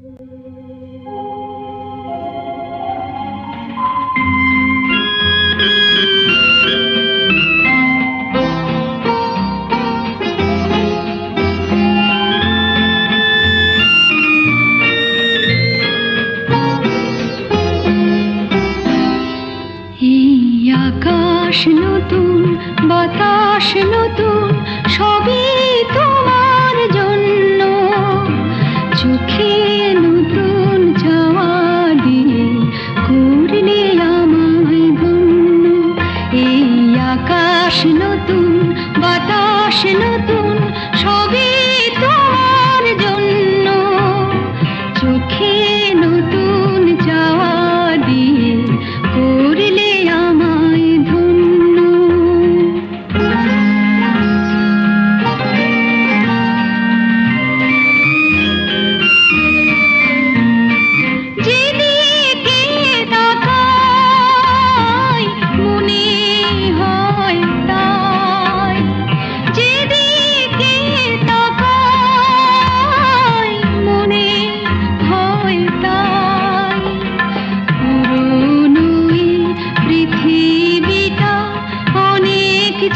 আকাশ নতুন বাতাস নতুন সবই তোমার জন্য চোখের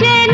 जन